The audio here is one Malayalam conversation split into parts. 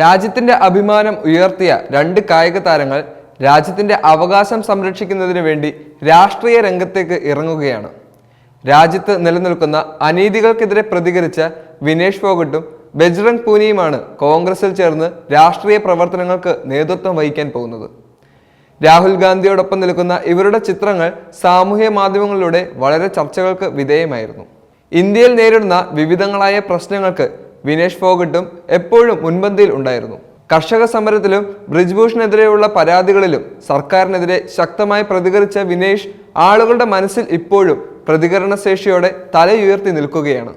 രാജ്യത്തിന്റെ അഭിമാനം ഉയർത്തിയ രണ്ട് കായിക താരങ്ങൾ രാജ്യത്തിന്റെ അവകാശം സംരക്ഷിക്കുന്നതിന് വേണ്ടി രാഷ്ട്രീയ രംഗത്തേക്ക് ഇറങ്ങുകയാണ്. രാജ്യത്ത് നിലനിൽക്കുന്ന അനീതികൾക്കെതിരെ പ്രതികരിച്ച വിനേഷ് ഫോഗട്ടും ബജ്രംഗ് പൂനിയുമാണ് കോൺഗ്രസിൽ ചേർന്ന് രാഷ്ട്രീയ പ്രവർത്തനങ്ങൾക്ക് നേതൃത്വം വഹിക്കാൻ പോകുന്നത്. രാഹുൽ ഗാന്ധിയോടൊപ്പം നിൽക്കുന്ന ഇവരുടെ ചിത്രങ്ങൾ സാമൂഹ്യ മാധ്യമങ്ങളിലൂടെ വളരെ ചർച്ചകൾക്ക് വിധേയമായിരുന്നു. ഇന്ത്യയിൽ നേരിടുന്ന വിവിധങ്ങളായ പ്രശ്നങ്ങൾക്ക് വിനേഷ് ഫോഗട്ടും എപ്പോഴും മുൻപന്തിയിൽ ഉണ്ടായിരുന്നു. കർഷക സമരത്തിലും ബ്രിജ്ഭൂഷണെതിരെയുള്ള പരാതികളിലും സർക്കാരിനെതിരെ ശക്തമായി പ്രതികരിച്ച വിനേഷ് ആളുകളുടെ മനസ്സിൽ ഇപ്പോഴും പ്രതികരണശേഷിയോടെ തലയുയർത്തി നിൽക്കുകയാണ്.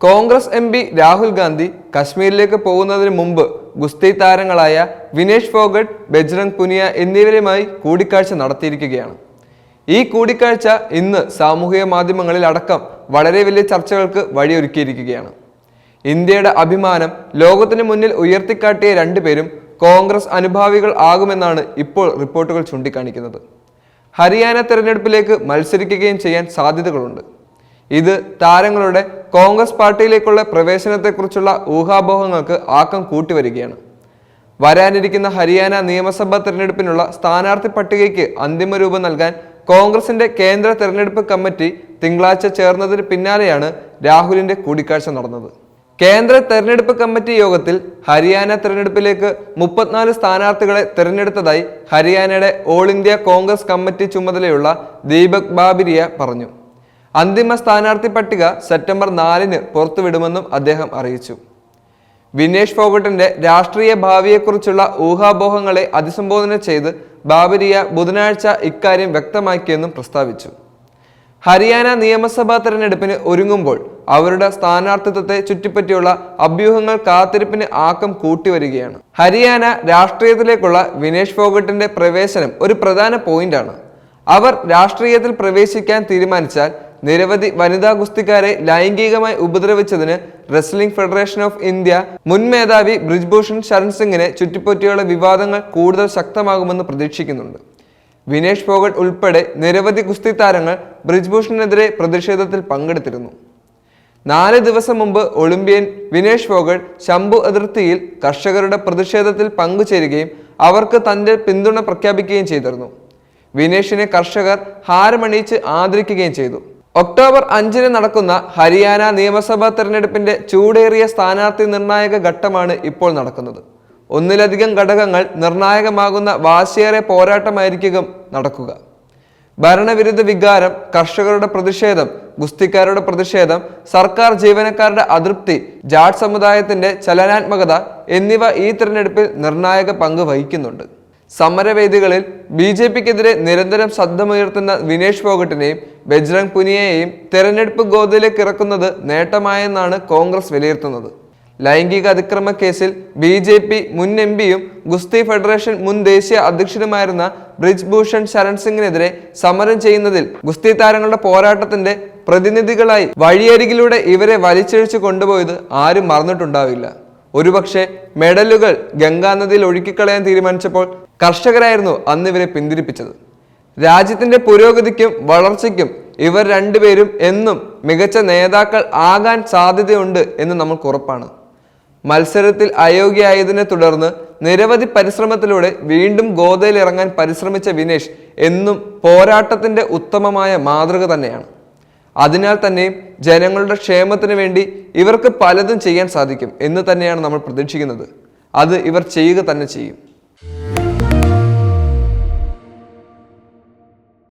കോൺഗ്രസ് എം പി രാഹുൽ ഗാന്ധി കശ്മീരിലേക്ക് പോകുന്നതിന് മുമ്പ് ഗുസ്തി താരങ്ങളായ വിനേഷ് ഫോഗട്ട് ബജ്രംഗ് പുനിയ എന്നിവരുമായി കൂടിക്കാഴ്ച നടത്തിയിരിക്കുകയാണ്. ഈ കൂടിക്കാഴ്ച ഇന്ന് സാമൂഹിക മാധ്യമങ്ങളിൽ അടക്കം വളരെ വലിയ ചർച്ചകൾക്ക് വഴിയൊരുക്കിയിരിക്കുകയാണ്. ഇന്ത്യയുടെ അഭിമാനം ലോകത്തിന് മുന്നിൽ ഉയർത്തിക്കാട്ടിയ രണ്ടുപേരും കോൺഗ്രസ് അനുഭാവികൾ ആകുമെന്നാണ് ഇപ്പോൾ റിപ്പോർട്ടുകൾ ചൂണ്ടിക്കാണിക്കുന്നത്. ഹരിയാന തെരഞ്ഞെടുപ്പിലേക്ക് മത്സരിക്കുകയും ചെയ്യാൻ സാധ്യതകളുണ്ട്. ഇത് താരങ്ങളുടെ കോൺഗ്രസ് പാർട്ടിയിലേക്കുള്ള പ്രവേശനത്തെക്കുറിച്ചുള്ള ഊഹാപോഹങ്ങൾക്ക് ആക്കം കൂട്ടിവരികയാണ്. വരാനിരിക്കുന്ന ഹരിയാന നിയമസഭാ തെരഞ്ഞെടുപ്പിനുള്ള സ്ഥാനാർത്ഥി പട്ടികയ്ക്ക് അന്തിമ രൂപം നൽകാൻ കോൺഗ്രസിന്റെ കേന്ദ്ര തെരഞ്ഞെടുപ്പ് കമ്മിറ്റി തിങ്കളാഴ്ച ചേർന്നതിന് പിന്നാലെയാണ് രാഹുലിന്റെ കൂടിക്കാഴ്ച നടന്നത്. കേന്ദ്ര തെരഞ്ഞെടുപ്പ് കമ്മിറ്റി യോഗത്തിൽ ഹരിയാന തെരഞ്ഞെടുപ്പിലേക്ക് മുപ്പത്തിനാല് സ്ഥാനാർത്ഥികളെ തെരഞ്ഞെടുത്തതായി ഹരിയാനയുടെ ഓൾ ഇന്ത്യ കോൺഗ്രസ് കമ്മിറ്റി ചുമതലയുള്ള ദീപക് ബാബിരിയ പറഞ്ഞു. അന്തിമ സ്ഥാനാർത്ഥി പട്ടിക സെപ്റ്റംബർ നാലിന് പുറത്തുവിടുമെന്നും അദ്ദേഹം അറിയിച്ചു. വിനേഷ് ഫോഗട്ടിന്റെ രാഷ്ട്രീയ ഭാവിയെക്കുറിച്ചുള്ള ഊഹാപോഹങ്ങളെ അഭിസംബോധന ചെയ്ത് ബാബരിയ ബുധനാഴ്ച ഇക്കാര്യം വ്യക്തമാക്കിയെന്നും പ്രസ്താവിച്ചു. ഹരിയാന നിയമസഭാ തെരഞ്ഞെടുപ്പിന് ഒരുങ്ങുമ്പോൾ അവരുടെ സ്ഥാനാർത്ഥിത്വത്തെ ചുറ്റിപ്പറ്റിയുള്ള അഭ്യൂഹങ്ങൾ കാത്തിരിപ്പിന് ആക്കം കൂട്ടിവരികയാണ്. ഹരിയാന രാഷ്ട്രീയത്തിലേക്കുള്ള വിനേഷ് ഫോഗട്ടിന്റെ പ്രവേശനം ഒരു പ്രധാന പോയിന്റാണ്. അവർ രാഷ്ട്രീയത്തിൽ പ്രവേശിക്കാൻ തീരുമാനിച്ചാൽ നിരവധി വനിതാ ഗുസ്തിക്കാരെ ലൈംഗികമായി ഉപദ്രവിച്ചതിന് റെസ്ലിംഗ് ഫെഡറേഷൻ ഓഫ് ഇന്ത്യ മുൻ മേധാവി ബ്രിജ്ഭൂഷൺ ശരൺ സിംഗിനെ ചുറ്റിപ്പറ്റിയുള്ള വിവാദങ്ങൾ കൂടുതൽ ശക്തമാകുമെന്ന് പ്രതീക്ഷിക്കുന്നുണ്ട്. വിനേഷ് ഫോഗട്ട് ഉൾപ്പെടെ നിരവധി ഗുസ്തി താരങ്ങൾ ബ്രിജ്ഭൂഷണിനെതിരെ പ്രതിഷേധത്തിൽ പങ്കെടുത്തിരുന്നു. നാല് ദിവസം മുമ്പ് ഒളിമ്പ്യൻ വിനേഷ് ഫോഗൾ ശംഭു അതിർത്തിയിൽ കർഷകരുടെ പ്രതിഷേധത്തിൽ പങ്കുചേരുകയും അവർക്ക് തന്റെ പിന്തുണ പ്രഖ്യാപിക്കുകയും ചെയ്തിരുന്നു. വിനേഷിനെ കർഷകർ ഹാരമണിയിച്ച് ആദരിക്കുകയും ചെയ്തു. ഒക്ടോബർ അഞ്ചിന് നടക്കുന്ന ഹരിയാന നിയമസഭാ തെരഞ്ഞെടുപ്പിന്റെ ചൂടേറിയ സ്ഥാനാർത്ഥി നിർണായക ഘട്ടമാണ് ഇപ്പോൾ നടക്കുന്നത്. ഒന്നിലധികം ഘടകങ്ങൾ നിർണായകമാകുന്ന വാശിയേറെ പോരാട്ടമായിരിക്കും നടക്കുക. ഭരണവിരുദ്ധ വികാരം കർഷകരുടെ പ്രതിഷേധം ഗുസ്തിക്കാരുടെ പ്രതിഷേധം സർക്കാർ ജീവനക്കാരുടെ അതൃപ്തി ജാട്ട് സമുദായത്തിന്റെ ചലനാത്മകത എന്നിവ ഈ തിരഞ്ഞെടുപ്പിൽ നിർണായക പങ്ക് വഹിക്കുന്നുണ്ട്. സമരവേദികളിൽ ബി ജെ പിക്കെതിരെ നിരന്തരം ശബ്ദമുയർത്തുന്ന വിനേഷ് ഫോഗട്ടിനെയും ബജ്രംഗ് പുനിയയെയും തെരഞ്ഞെടുപ്പ് ഗോതയിലേക്ക് ഇറക്കുന്നത് നേട്ടമായെന്നാണ് കോൺഗ്രസ് വിലയിരുത്തുന്നത്. ലൈംഗിക അതിക്രമ കേസിൽ ബി ജെ പി മുൻ എം പിയും ഗുസ്തി ഫെഡറേഷൻ മുൻ ദേശീയ അധ്യക്ഷനുമായിരുന്ന ബ്രിജ് ഭൂഷൺ ശരൺ സിംഗിനെതിരെ സമരം ചെയ്യുന്നതിൽ ഗുസ്തി താരങ്ങളുടെ പോരാട്ടത്തിന്റെ പ്രതിനിധികളായി വഴിയരികിലൂടെ ഇവരെ വലിച്ചിഴച്ചു കൊണ്ടുപോയത് ആരും മറന്നിട്ടുണ്ടാവില്ല. ഒരുപക്ഷെ മെഡലുകൾ ഗംഗാനദിയിൽ ഒഴുക്കിക്കളയാൻ തീരുമാനിച്ചപ്പോൾ കർഷകരായിരുന്നു അന്ന് ഇവരെ പിന്തിരിപ്പിച്ചത്. രാജ്യത്തിന്റെ പുരോഗതിക്കും വളർച്ചയ്ക്കും ഇവർ രണ്ടുപേരും എന്നും മികച്ച നേതാക്കൾ ആകാൻ സാധ്യതയുണ്ട് എന്ന് നമ്മൾക്ക് ഉറപ്പാണ്. മത്സരത്തിൽ അയോഗ്യയായതിനെ തുടർന്ന് നിരവധി പരിശ്രമത്തിലൂടെ വീണ്ടും ഗോതയിൽ ഇറങ്ങാൻ പരിശ്രമിച്ച വിനേഷ് എന്നും പോരാട്ടത്തിന്റെ ഉത്തമമായ മാതൃക തന്നെയാണ്. അതിനാൽ തന്നെയും ജനങ്ങളുടെ ക്ഷേമത്തിന് വേണ്ടി ഇവർക്ക് പലതും ചെയ്യാൻ സാധിക്കും എന്ന് തന്നെയാണ് നമ്മൾ പ്രതീക്ഷിക്കുന്നത്. അത് ഇവർ ചെയ്യുക തന്നെ ചെയ്യും.